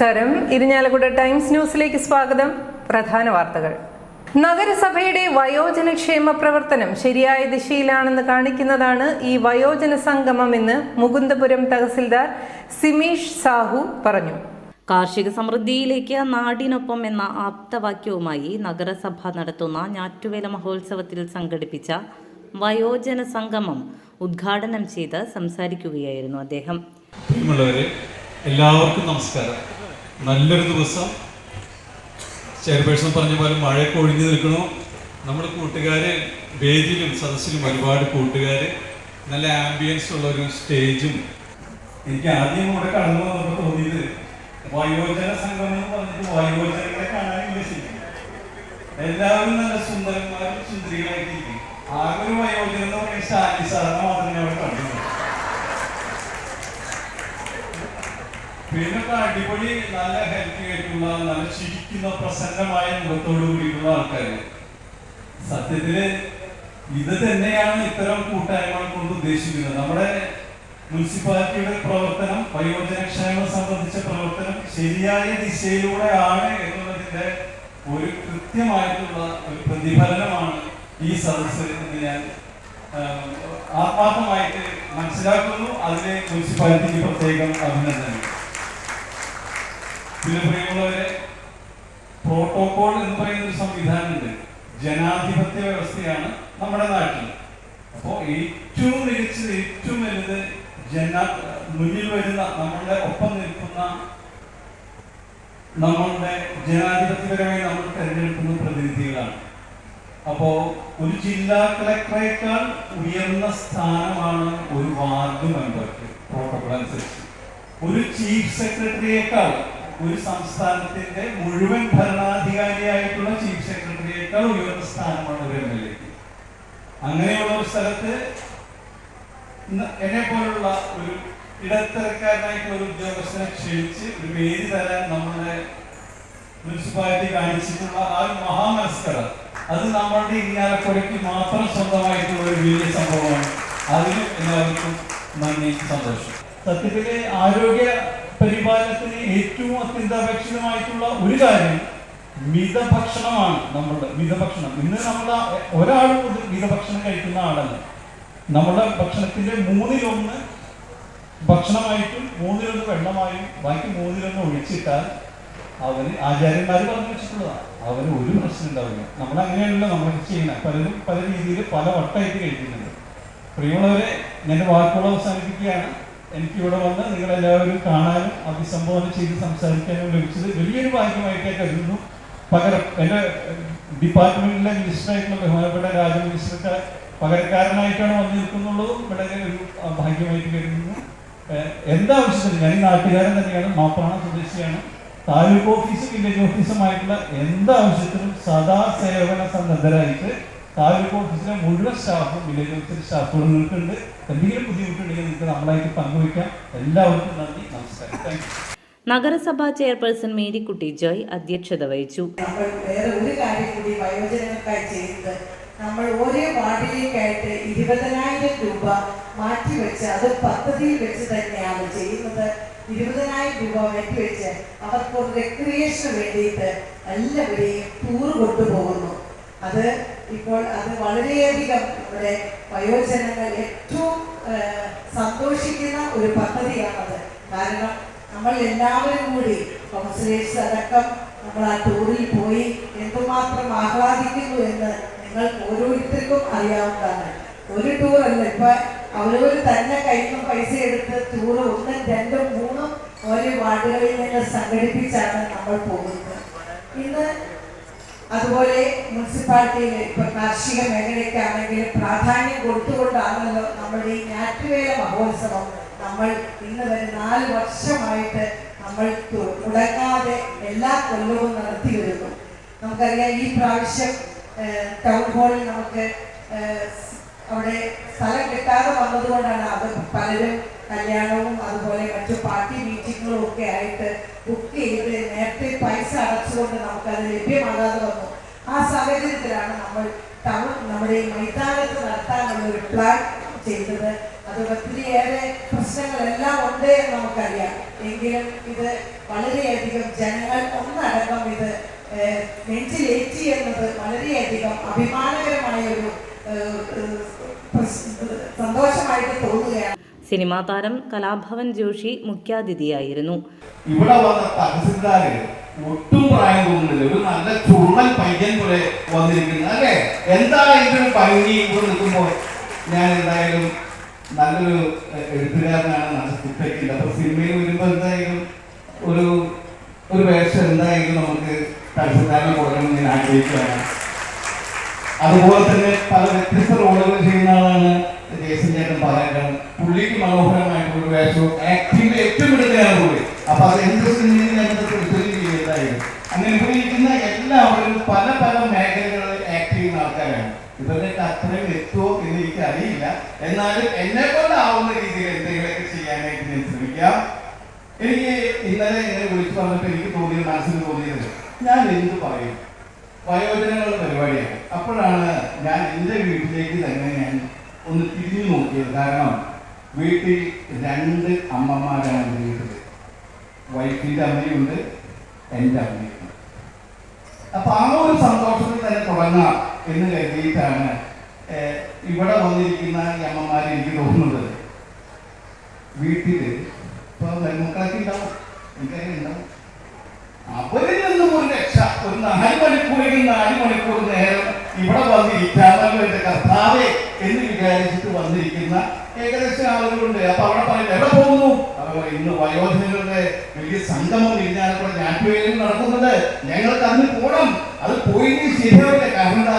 നമസ്കാരം. ഇരിഞ്ഞാലക്കുട ടൈംസ് ന്യൂസിലേക്ക് സ്വാഗതം. പ്രധാന വാർത്തകൾ. നഗരസഭയുടെ വയോജന ക്ഷേമ പ്രവർത്തനം ശരിയായ ദിശയിലാണെന്ന് കാണിക്കുന്നതാണ് ഈ വയോജന സംഗമം എന്ന് മുകുന്ദപുരം തഹസിൽദാർ സിമീഷ് സാഹു പറഞ്ഞു. കാർഷിക സമൃദ്ധിയിലേക്ക് നാടിനൊപ്പം എന്ന ആപ്തവാക്യവുമായി നഗരസഭ നടത്തുന്ന ഞാറ്റുവേല മഹോത്സവത്തിൽ സംഘടിപ്പിച്ച വയോജന സംഗമം ഉദ്ഘാടനം ചെയ്ത് സംസാരിക്കുകയായിരുന്നു അദ്ദേഹം. എല്ലാവർക്കും നമസ്കാരം. നല്ലൊരു ദിവസം. ചെയർപേഴ്സൺ പറഞ്ഞ പോലെ മഴയൊക്കെ ഒഴിഞ്ഞു നിൽക്കണോ. നമ്മുടെ കൂട്ടുകാര് വേദിയിലും സദസ്സിലും ഒരുപാട് കൂട്ടുകാര്. നല്ല ആംബിയൻസ് ഉള്ള ഒരു സ്റ്റേജും എനിക്ക് ആദ്യം ഇവിടെ കടന്നു വന്നപ്പോൾ തോന്നിയത് വയോജന സംഗമം എന്ന് പറഞ്ഞിട്ട് വയോജനങ്ങളെ കാണാനില്ല ശരിക്കും? എല്ലാവരും നല്ല സുന്ദരന്മാരും സുന്ദരികളായിട്ടിരിക്കും. ആകെ ഒരു വയോജനം എന്ന് പറയുന്നത് മാത്രമേ അവിടെ കണ്ടുള്ളൂ പിന്നെ അടിപൊളി നല്ല ഹെൽത്തി ആയിട്ടുള്ള നല്ല ചിരിക്കുന്ന പ്രസന്നമായ മുഖത്തോട് കൂടിയിട്ടുള്ള ആൾക്കാര്. സത്യത്തിൽ ഇത് തന്നെയാണ് ഇത്തരം കൂട്ടായ്മകൾ കൊണ്ട് ഉദ്ദേശിക്കുന്നത്. നമ്മുടെ മുനിസിപ്പാലിറ്റിയുടെ പ്രവർത്തനം വയോജനക്ഷേമം സംബന്ധിച്ച പ്രവർത്തനം ശരിയായ ദിശയിലൂടെയാണ് എന്നുള്ളതിന്റെ ഒരു കൃത്യമായിട്ടുള്ള ഒരു പ്രതിഫലനമാണ് ഈ സദസ്സിൽ ഞാൻ ആത്മാർത്ഥമായിട്ട് മനസ്സിലാക്കുന്നു. അതിന് മുനിസിപ്പാലിറ്റിക്ക് പ്രത്യേകം അഭിനന്ദനം പിന്നെ പ്രിയമുള്ളവരെ പ്രോട്ടോകോൾ എന്ന് പറയുന്ന ഒരു സംവിധാനമുണ്ട്. ജനാധിപത്യ വ്യവസ്ഥയാണ് നമ്മുടെ നാട്ടിൽ. അപ്പോൾ ഏറ്റവും മികച്ചത് ഏറ്റവും വലുത് ജന മുന്നിൽ വരുന്ന നമ്മളുടെ ഒപ്പം നിൽക്കുന്ന നമ്മളുടെ ജനാധിപത്യപരമായി നമ്മൾ തിരഞ്ഞെടുക്കുന്ന പ്രതിനിധികളാണ്. അപ്പോ ഒരു ജില്ലാ കളക്ടറേക്കാൾ ഉയർന്ന സ്ഥാനമാണ് ഒരു വാർഡ് മെമ്പർക്ക് പ്രോട്ടോകോൾ അനുസരിച്ച്. ഒരു ചീഫ് സെക്രട്ടറിയേക്കാൾ ഒരു സംസ്ഥാനത്തിന്റെ മുഴുവൻ ഭരണാധികാരിയായിട്ടുള്ള ചീഫ് സെക്രട്ടറിയേക്കാൾ ഉയർന്ന സ്ഥാനമാണ് ഒരു എം എൽ എക്ക് അങ്ങനെയുള്ള ഒരു സ്ഥലത്ത് എന്നെ പോലുള്ള ഒരു ഇടത്തരക്കാരനായിട്ടുള്ള ഒരു ഉദ്യോഗസ്ഥനെ ക്ഷണിച്ച് ഒരു വേദി തരാൻ നമ്മുടെ മുനിസിപ്പാലിറ്റി കാണിച്ചിട്ടുള്ള ആ ഒരു മഹാമനസ്കര അത് നമ്മളുടെ ഇരിഞ്ഞാലക്കുടയ്ക്ക് മാത്രം സ്വന്തമായിട്ടുള്ള ഒരു വലിയ സംഭവമാണ്. അതിന് എല്ലാവർക്കും നന്ദി സന്തോഷം. സത്യത്തിലെ ആരോഗ്യ പരിപാലനത്തിന് ഏറ്റവും അത്യന്താപേക്ഷിതമായിട്ടുള്ള ഒരു കാര്യം മിതഭക്ഷണമാണ് നമ്മളുടെ മിതഭക്ഷണം. ഇന്ന് നമ്മൾ ഒരാൾ പോലും മിതഭക്ഷണം കഴിക്കുന്ന ആളല്ല. നമ്മുടെ ഭക്ഷണത്തിന്റെ മൂന്നിലൊന്ന് ഭക്ഷണമായിട്ടും മൂന്നിലൊന്ന് വെള്ളമായും ബാക്കി മൂന്നിലൊന്ന് ഒഴിച്ചിട്ടാൽ അവന് ആചാര്യന്മാർ പറഞ്ഞു വെച്ചിട്ടുള്ളതാണ്. അവന് ഒരു പ്രശ്നം ഉണ്ടാവില്ല. നമ്മൾ അങ്ങനെയല്ല നമ്മളൊക്കെ ചെയ്യുന്നത്. പലരും പല രീതിയിൽ പല വട്ടമായിട്ട് കഴിക്കുന്നുണ്ട്. പ്രിയമുള്ളവരെ ഞാൻ വാക്കുകൾ അവസാനിപ്പിക്കുകയാണ്. എനിക്ക് ഇവിടെ വന്ന് നിങ്ങളെല്ലാവരും കാണാനും അഭിസംബോധന ചെയ്ത് സംസാരിക്കാനും ലഭിച്ചത് വലിയൊരു ഭാഗ്യമായിട്ടേ കരുതുന്നു. പകരം എന്റെ ഡിപ്പാർട്ട്മെന്റിലെ മിനിസ്റ്ററായിട്ടുള്ള ബഹുമാനപ്പെട്ട രാജ മിനിസ്റ്റർക്ക് പകരക്കാരനായിട്ടാണ് വന്നു നിൽക്കുന്നുള്ളതും വളരെ ഒരു ഭാഗ്യമായിട്ട് കരുതുന്നു. എന്താവശ്യത്തിനും ഞാൻ നാട്ടുകാരൻ തന്നെയാണ് മാപ്പാണ സ്വദേശിയാണ്. താലൂക്ക് ഓഫീസും വില്ലേജ് ഓഫീസുമായിട്ടുള്ള എന്താവശ്യത്തിനും സദാ സേവന സന്നദ്ധരായിട്ട് താലൂക്ക് ഓഫീസിലെ മുഴുവൻ സ്റ്റാഫും വില്ലേജ് ഓഫീസിലെ സ്റ്റാഫുകളും നിൽക്കുന്നുണ്ട്. എന്തെങ്കിലും ബുദ്ധിമുട്ടുണ്ടെങ്കിൽ നിങ്ങൾക്ക് നമ്മളായിട്ട് പങ്കുവയ്ക്കാം. എല്ലാവർക്കും നന്ദി നമസ്കാരം. താങ്ക് യു നഗരസഭാ ചെയർപേഴ്സൺ മേരിക്കുട്ടി ജോയ് അധ്യക്ഷത വഹിച്ചു. നമ്മൾ വേറെ ഒരു കാര്യം കൂടി വയോജനങ്ങൾക്കായി ചെയ്യുന്നത്. നമ്മൾ ഓരോ വാർഡിലേക്കായിട്ട് ഇരുപതിനായിരം രൂപ മാറ്റിവെച്ച് അത് പദ്ധതിയിൽ വെച്ച് തന്നെയാണ് ചെയ്യുന്നത്. ഇരുപതിനായിരം രൂപ മാറ്റിവെച്ച് അവർക്ക് ഒരു റെക്രിയേഷന് വേണ്ടിയിട്ട് എല്ലാവരെയും ടൂർ കൊണ്ടുപോകുന്നു. അത് ഇപ്പോൾ അത് വളരെയധികം നമ്മുടെ വയോജനങ്ങൾ ഏറ്റവും സന്തോഷിക്കുന്ന ഒരു പദ്ധതിയാണത്. കാരണം നമ്മൾ എല്ലാവരും കൂടി കൗൺസിലേഴ്സ് അടക്കം നമ്മൾ ആ ടൂറിൽ പോയി എന്തുമാത്രം ആഹ്ലാദിക്കുന്നു എന്ന് നിങ്ങൾക്ക് ഓരോരുത്തർക്കും അറിയാവുന്നതാണ്. ഒരു ടൂർ അല്ല ഇപ്പൊ അവരവർ തന്നെ കയ്യിൽ പൈസ എടുത്ത് ടൂർ ഒന്നും രണ്ടും മൂന്നും ഓരോ വാർഡുകളിൽ നിന്ന് സംഘടിപ്പിച്ചാണ് നമ്മൾ പോകുന്നത്. ഇന്ന് അതുപോലെ മുനിസിപ്പാലിറ്റിയിൽ ഇപ്പൊ കാർഷിക മേഖലയ്ക്കാണെങ്കിൽ പ്രാധാന്യം കൊടുത്തുകൊണ്ടാണല്ലോ നമ്മുടെ ഈ ഞാറ്റുവേല മഹോത്സവം നമ്മൾ ഇന്ന് വരെ നാല് വർഷമായിട്ട് നമ്മൾ മുടങ്ങാതെ എല്ലാ കൊല്ലവും നടത്തി വരുന്നു. നമുക്കറിയാം ഈ പ്രാവശ്യം ടൗൺ ഹാളിൽ നമുക്ക് അവിടെ സ്ഥലം കിട്ടാതെ വന്നതുകൊണ്ടാണ് അത് പലരും കല്യാണവും അതുപോലെ മറ്റു പാർട്ടി മീറ്റിങ്ങുകളും ഒക്കെ ആയിട്ട് ബുക്ക് ചെയ്ത് നേരത്തെ പൈസ അടച്ചുകൊണ്ട് നമുക്കത് ലഭ്യമാകാതെ വന്നു. ആ സാഹചര്യത്തിലാണ് നമ്മൾ ടൗൺ നമ്മുടെ മൈതാനത്ത് നടത്താനുള്ള ഒരു പ്ലാൻ ചെയ്തത്. അത് ഒത്തിരിയേറെ പ്രശ്നങ്ങളെല്ലാം ഉണ്ട് എന്ന് നമുക്കറിയാം. എങ്കിലും ഇത് വളരെയധികം ജനങ്ങൾ ഒന്നടങ്കം ഇത് നെഞ്ചിലേറ്റി എന്നത് വളരെയധികം അഭിമാനകരമായ ഒരു സന്തോഷമായിട്ട് തോന്നുകയാണ്. സിനിമാ താരം കലാഭവൻ ജോഷി മുഖ്യാതിഥിയായിരുന്നു. ഇവിടെ വന്ന തഹസിൽദാര് ഒട്ടും പ്രായം തോന്നുന്നില്ല. ഒരു നല്ല ചുള്ളൻ പയ്യൻ പോലെ വന്നിരിക്കുന്നത് അല്ലേ? എന്താ ഇതിന് ഭംഗി ഇവിടെ നിൽക്കുമ്പോൾ? ഞാൻ എന്തായാലും നല്ലൊരു എഴുത്തുകാരനാണ്. നല്ല അപ്പൊ സിനിമയിൽ വരുമ്പോൾ എന്തായാലും ഒരു ഒരു വേഷം എന്തായാലും നമുക്ക് തഹസിൽദാരനെ കൊടുക്കണം ഞാൻ ആഗ്രഹിക്കുകയാണ് അതുപോലെ തന്നെ പല വ്യത്യസ്ത റോളുകൾ ചെയ്യുന്ന ആളാണ് ജേസൻ ചേട്ടൻ പറയുന്നത്. പുള്ളിക്ക് മനോഹരമായിട്ടുള്ള ഒരു വേഷവും ആക്ടിന്റെ ഏറ്റവും എടുക്കുകയാണ് പുള്ളി. അപ്പൊ അത് എന്ത് ചെയ്യുന്നതായിരുന്നു അങ്ങനെ ഉപയോഗിക്കുന്ന എല്ലാവരും പല പല മേഖലകളിൽ ആക്ട് ചെയ്യുന്ന ആൾക്കാരാണ്. ഇവരുടെ അത്രയും എത്തുമോ എന്ന് എനിക്ക് അറിയില്ല എന്നാലും എന്നെ കൊണ്ടാവുന്ന രീതിയിൽ എന്തെങ്കിലുമൊക്കെ ചെയ്യാനായിട്ട് ഞാൻ ശ്രമിക്കാം. എനിക്ക് ഇന്നലെ ഇങ്ങനെ വിളിച്ചു പറഞ്ഞിട്ട് എനിക്ക് തോന്നിയത് മനസ്സിന് തോന്നിയത് ഞാൻ എന്ത് പറയും? വയോജനങ്ങളുടെ പരിപാടിയാണ്. അപ്പോഴാണ് ഞാൻ എന്റെ വീട്ടിലേക്ക് തന്നെ ഞാൻ ഒന്ന് തിരിഞ്ഞു നോക്കിയത്. കാരണം വീട്ടിൽ രണ്ട് അമ്മമാരാണ് എന്റെ വീട്ടിൽ വൈഫിന്റെ അമ്മയുണ്ട് എന്റെ അമ്മയുണ്ട്. അപ്പൊ ആ ഒരു സന്തോഷത്തിൽ തന്നെ തുടങ്ങാം എന്ന് കരുതിയിട്ടാണ് ഇവിടെ വന്നിരിക്കുന്ന ഈ അമ്മമാർ എനിക്ക് തോന്നുന്നത്. വീട്ടിൽ ഇപ്പൊ മരുമക്കളൊക്കെ ഉണ്ടാവും എനിക്കറിയാം ഉണ്ടാവും. അവരിൽ നിന്നും ഒരു രക്ഷ. ഒരു നാല് മണിക്കൂറെങ്കിൽ നാല് മണിക്കൂർ നേരം ഇവിടെ വന്നിരിക്കാമല്ലോ കർത്താവേ എന്ന് വിചാരിച്ചിട്ട് വന്നിരിക്കുന്ന ഏകദേശം ആളുകളുണ്ട്. അപ്പൊ അവിടെ പറയുന്നത് എവിടെ പോകുന്നു? അപ്പൊ ഇന്ന് വയോജനങ്ങളുടെ വലിയ സംഗമം ഇരിഞ്ഞാലക്കൂടെ ഞാറ്റുവേലും നടക്കുന്നത് ഞങ്ങൾക്ക് അന്ന് പോകണം അത് പോയി ശരിയാവില്ല. കാരണം എന്താ?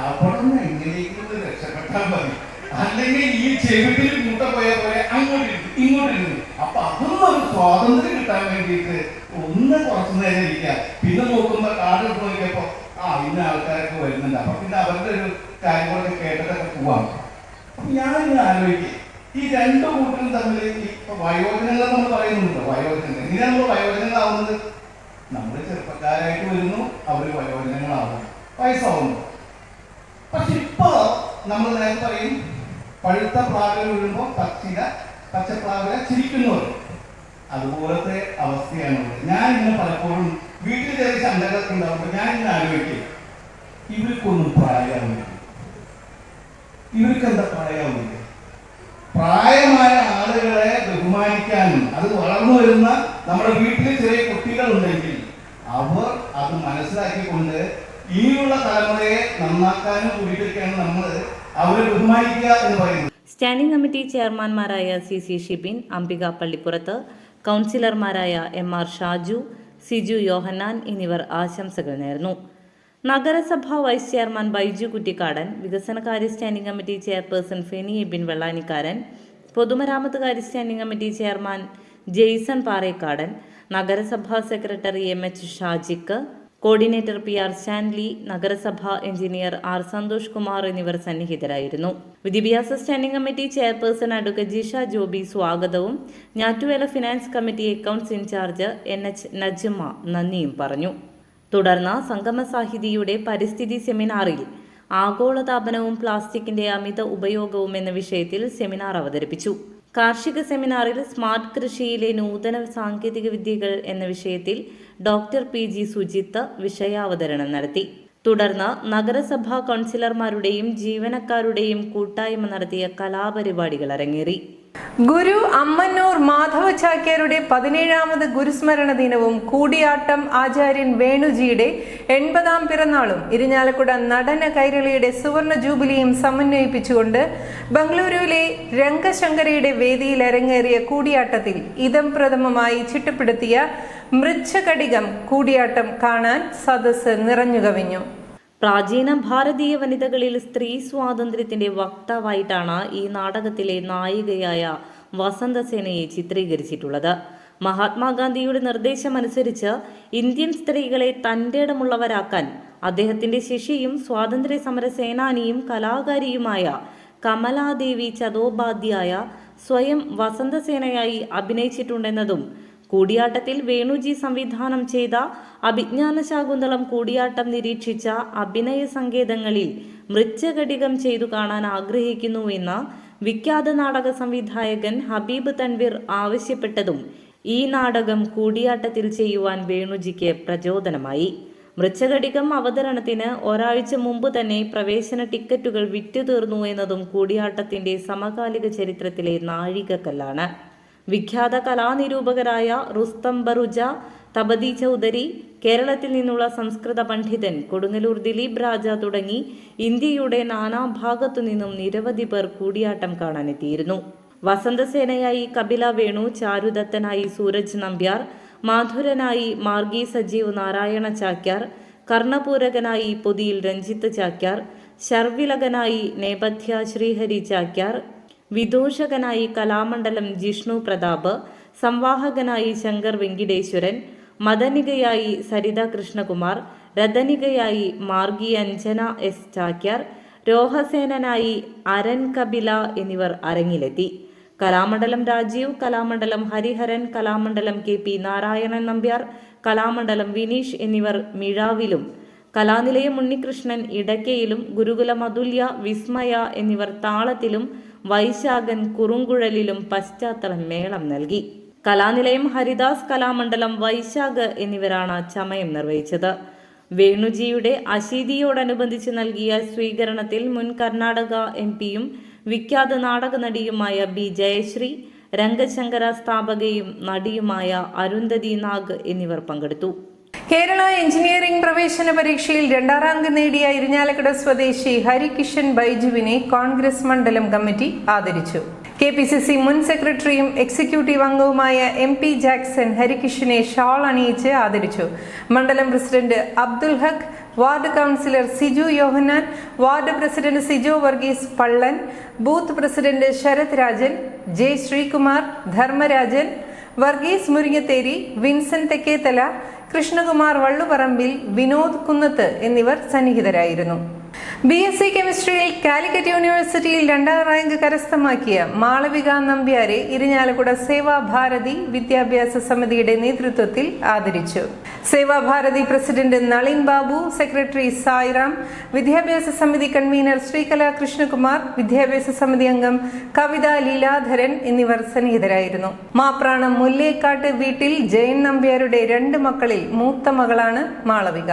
അവിടെ നിന്ന് എങ്ങനെയെങ്കിലും രക്ഷപ്പെട്ടാൽ മതി. അല്ലെങ്കിൽ ഈ ചെവിട്ടിൽ മുട്ട പോയ പോലെ അങ്ങോട്ട് ഇങ്ങോട്ടിരുന്നു. അപ്പൊ അതൊന്നും ഒരു സ്വാതന്ത്ര്യം കിട്ടാൻ വേണ്ടിയിട്ട് ഒന്ന് കുറച്ചു നേരം ഇരിക്കുക. പിന്നെ നോക്കുമ്പോ കാട് നോക്കിയപ്പോ ആ ഇന്ന ആൾക്കാരൊക്കെ വരുന്നുണ്ട്. അപ്പൊ പിന്നെ അവരുടെ ഒരു കാര്യങ്ങളൊക്കെ കേട്ടിട്ടൊക്കെ പോവാം. അപ്പൊ ഇന്ന് ആലോചിക്കും. ഈ രണ്ട് കൂട്ടരും തമ്മിൽ ഇപ്പൊ വയോജനങ്ങൾ നമ്മൾ പറയുന്നുണ്ട് വയോജനങ്ങൾ. എങ്ങനെയാണ് നമ്മൾ വയോജനങ്ങളാവുന്നത്. നമ്മൾ ചെറുപ്പക്കാരായിട്ട് വരുന്നു അവർ വയോജനങ്ങളാവുന്നു. വയസ്സാവുന്നു. പക്ഷെ ഇപ്പോ നമ്മൾ നേരത്തെ പറയും പഴുത്ത പ്ലാവില വീഴുമ്പോൾ പച്ചില പച്ചപ്രാവിലെ ചിരിക്കുന്നു അതുപോലത്തെ അവസ്ഥയാണ് ഞാൻ ഇന്ന് പലപ്പോഴും വീട്ടിൽ ചെറിയ ശങ്കരൊക്കെ ഉണ്ടാവുമ്പോൾ ഞാൻ ഇന്ന് ആലോചിക്കും. ഇവർക്കൊന്നും പ്രായമാവില്ല. ഇവർക്ക് എന്താ പ്രായമാവില്ല? പ്രായമായ ആളുകളെ ബഹുമാനിക്കാനും അത് വളർന്നു വരുന്ന നമ്മുടെ വീട്ടിൽ ചെറിയ കുട്ടികളുണ്ടെങ്കിൽ അവർ അത് മനസ്സിലാക്കിക്കൊണ്ട് ഇനിയുള്ള തലമുറയെ നന്നാക്കാനും കൂടിയിട്ടൊക്കെയാണ് നമ്മൾ അവരെ എന്ന് സ്റ്റാൻഡിംഗ് കമ്മിറ്റി ചെയർമാൻമാരായ സി സി ഷിബിൻ അംബിക പള്ളിപ്പുറത്ത് കൗൺസിലർമാരായ എം ആർ ഷാജു സിജു യോഹന്നാൻ എന്നിവർ ആശംസകൾ നേർന്നു. നഗരസഭ വൈസ് ചെയർമാൻ ബൈജു കുറ്റിക്കാടൻ വികസനകാര്യ standing committee chairperson Feni Ebin Vellanikkaran പൊതുമരാമത്ത് കാര്യ standing committee chairman Jaison Parekkadan നഗരസഭാ സെക്രട്ടറി എം എച്ച് ഷാജിക്ക് കോർഡിനേറ്റർ പി ആർ സ്റ്റാൻലി നഗരസഭാ എഞ്ചിനീയർ ആർ സന്തോഷ് കുമാർ എന്നിവർ സന്നിഹിതരായിരുന്നു. വിദ്യാഭ്യാസ standing committee chairperson advocate Jisha Joby സ്വാഗതവും. ഞാറ്റുവേല finance committee accounts in charge N H Najma നന്ദിയും പറഞ്ഞു. തുടർന്ന് സംഗമ സാഹിതിയുടെ പരിസ്ഥിതി സെമിനാറിൽ ആഗോളതാപനവും പ്ലാസ്റ്റിക്കിന്റെ അമിത ഉപയോഗവും എന്ന വിഷയത്തിൽ സെമിനാർ അവതരിപ്പിച്ചു. കാർഷിക സെമിനാറിൽ സ്മാർട്ട് കൃഷിയിലെ നൂതന സാങ്കേതിക വിദ്യകൾ എന്ന വിഷയത്തിൽ ഡോക്ടർ പി ജി സുജിത്ത് വിഷയാവതരണം നടത്തി. തുടർന്ന് നഗരസഭാ കൗൺസിലർമാരുടെയും ജീവനക്കാരുടെയും കൂട്ടായ്മ നടത്തിയ കലാപരിപാടികൾ അരങ്ങേറി. ഗുരു അമ്മന്നൂർ മാധവ ചാക്യാരുടെ പതിനേഴാമത് ഗുരുസ്മരണ ദിനവും കൂടിയാട്ടം ആചാര്യൻ വേണുജിയുടെ എൺപതാം പിറന്നാളും ഇരിഞ്ഞാലക്കുട നടന കൈരളിയുടെ സുവർണ ജൂബിലിയും സമന്വയിപ്പിച്ചുകൊണ്ട് ബംഗളൂരുവിലെ രംഗശങ്കരയുടെ വേദിയിൽ അരങ്ങേറിയ കൂടിയാട്ടത്തിൽ ഇതം പ്രഥമമായി ചിട്ടപ്പെടുത്തിയ മൃച്ഛകടികം കൂടിയാട്ടം കാണാൻ സദസ്സ് നിറഞ്ഞുകവിഞ്ഞു. പ്രാചീന ഭാരതീയ വനിതകളിൽ സ്ത്രീ സ്വാതന്ത്ര്യത്തിന്റെ വക്താവായിട്ടാണ് ഈ നാടകത്തിലെ നായികയായ വസന്തസേനയെ ചിത്രീകരിച്ചിട്ടുള്ളത്. മഹാത്മാഗാന്ധിയുടെ നിർദ്ദേശമനുസരിച്ച് ഇന്ത്യൻ സ്ത്രീകളെ തന്റെ ഇടമുള്ളവരാക്കാൻ അദ്ദേഹത്തിന്റെ ശിഷ്യയും സ്വാതന്ത്ര്യ സമര സേനാനിയും കലാകാരിയുമായ കമലാദേവി ചതോപാധ്യായ സ്വയം വസന്തസേനയായി അഭിനയിച്ചിട്ടുണ്ടെന്നതും കൂടിയാട്ടത്തിൽ വേണുജി സംവിധാനം ചെയ്ത അഭിജ്ഞാന ശാകുന്തളം കൂടിയാട്ടം നിരീക്ഷിച്ച അഭിനയ സങ്കേതങ്ങളിൽ മൃച്ഛഘടികം ചെയ്തു കാണാൻ ആഗ്രഹിക്കുന്നുവെന്ന് വിഖ്യാത നാടക സംവിധായകൻ ഹബീബ് തൻവീർ ആവശ്യപ്പെട്ടതും ഈ നാടകം കൂടിയാട്ടത്തിൽ ചെയ്യുവാൻ വേണുജിക്ക് പ്രചോദനമായി. മൃച്ഛകടികം അവതരണത്തിന് ഒരാഴ്ച മുമ്പ് തന്നെ പ്രവേശന ടിക്കറ്റുകൾ വിറ്റുതീർന്നു എന്നതും കൂടിയാട്ടത്തിന്റെ സമകാലിക ചരിത്രത്തിലെ നാഴികക്കല്ലാണ്. വിഖ്യാത കലാനിരൂപകരായ റുസ്തം ബറുജ തബദി ചൗധരി കേരളത്തിൽ നിന്നുള്ള സംസ്കൃത പണ്ഡിതൻ കൊടുങ്ങല്ലൂർ ദിലീപ് രാജ തുടങ്ങി ഇന്ത്യയുടെ നാനാഭാഗത്തു നിന്നും നിരവധി പേർ കൂടിയാട്ടം കാണാനെത്തിയിരുന്നു. വസന്തസേനയായി കപില വേണു ചാരുദത്തനായി സൂരജ് നമ്പ്യാർ മാധുരനായി മാർഗി സജീവ് നാരായണ ചാക്യാർ കർണപൂരകനായി പൊതിയിൽ രഞ്ജിത്ത് ചാക്യാർ ശർവിലകനായി നേപഥ്യ ശ്രീഹരി ചാക്യാർ വിദൂഷകനായി കലാമണ്ഡലം ജിഷ്ണു പ്രതാപ് സംവാഹകനായി ശങ്കർ വെങ്കിടേശ്വരൻ മദനികയായി സരിത കൃഷ്ണകുമാർ രഥനികയായി മാർഗി അഞ്ജന എസ് ചാക്യാർ രോഹസേനനായി അരൻ കപില എന്നിവർ അരങ്ങിലെത്തി. കലാമണ്ഡലം രാജീവ് കലാമണ്ഡലം ഹരിഹരൻ കലാമണ്ഡലം കെ പി നാരായണൻ നമ്പ്യാർ കലാമണ്ഡലം വിനീഷ് എന്നിവർ മിഴാവിലും കലാനിലയം ഉണ്ണികൃഷ്ണൻ ഇടയ്ക്കയിലും ഗുരുകുലം അതുല്യ വിസ്മയ എന്നിവർ താളത്തിലും വൈശാഖൻ കുറുങ്കുഴലിലും പശ്ചാത്തല മേളം നൽകി. കലാനിലയം ഹരിദാസ് കലാമണ്ഡലം വൈശാഖ് എന്നിവരാണ് ചമയം നിർവഹിച്ചത്. വേണുജിയുടെ അശീതിയോടനുബന്ധിച്ച് നൽകിയ സ്വീകരണത്തിൽ മുൻ കർണാടക എം പിയും വിഖ്യാത നാടക നടിയുമായ ബി ജയശ്രീ രംഗശങ്കര സ്ഥാപകയും നടിയുമായ അരുന്ധതി നാഗ് എന്നിവർ പങ്കെടുത്തു. കേരള എഞ്ചിനീയറിംഗ് പ്രവേശന പരീക്ഷയിൽ രണ്ടാം റാങ്ക് നേടിയ ഇരിഞ്ഞാലക്കുട സ്വദേശി ഹരികിഷൻ ബൈജുവിനെ കോൺഗ്രസ് മണ്ഡലം കമ്മിറ്റി ആദരിച്ചു. കെ പി സി സി മുൻ സെക്രട്ടറിയും എക്സിക്യൂട്ടീവ് അംഗവുമായ എം പി ജാക്സൺ ഹരികിഷനെ ഷാൾ അണിയിച്ച് ആദരിച്ചു. മണ്ഡലം president Abdul Haq ward councillor Siju Yohannan ward president Sijo Varghese Pallan booth president Sarath Rajan J Sreekumar Dharmarajan Varghese Muringatheri Vincent Thekkethala Krishnakumar Valluparambil Vinod Kunnath എന്നിവർ സന്നിഹിതരായിരുന്നു. B S C കെമിസ്ട്രിയിൽ കാലിക്കറ്റ് യൂണിവേഴ്സിറ്റിയിൽ രണ്ടാം rank കരസ്ഥമാക്കിയ മാളവിക നമ്പ്യാരെ ഇരിഞ്ഞാലക്കുട സേവാഭാരതി വിദ്യാഭ്യാസ സമിതിയുടെ നേതൃത്വത്തിൽ ആദരിച്ചു. സേവാഭാരതി പ്രസിഡന്റ് നളിൻ ബാബു സെക്രട്ടറി സായിറാം വിദ്യാഭ്യാസ സമിതി കൺവീനർ ശ്രീകല കൃഷ്ണകുമാർ വിദ്യാഭ്യാസ സമിതി അംഗം കവിത ലീലാധരൻ എന്നിവർ സന്നിഹിതരായിരുന്നു. മാപ്രാണം മുല്ലേക്കാട്ട് വീട്ടിൽ ജയൻ നമ്പ്യാരുടെ രണ്ട് മക്കളിൽ മൂത്ത മകളാണ് മാളവിക.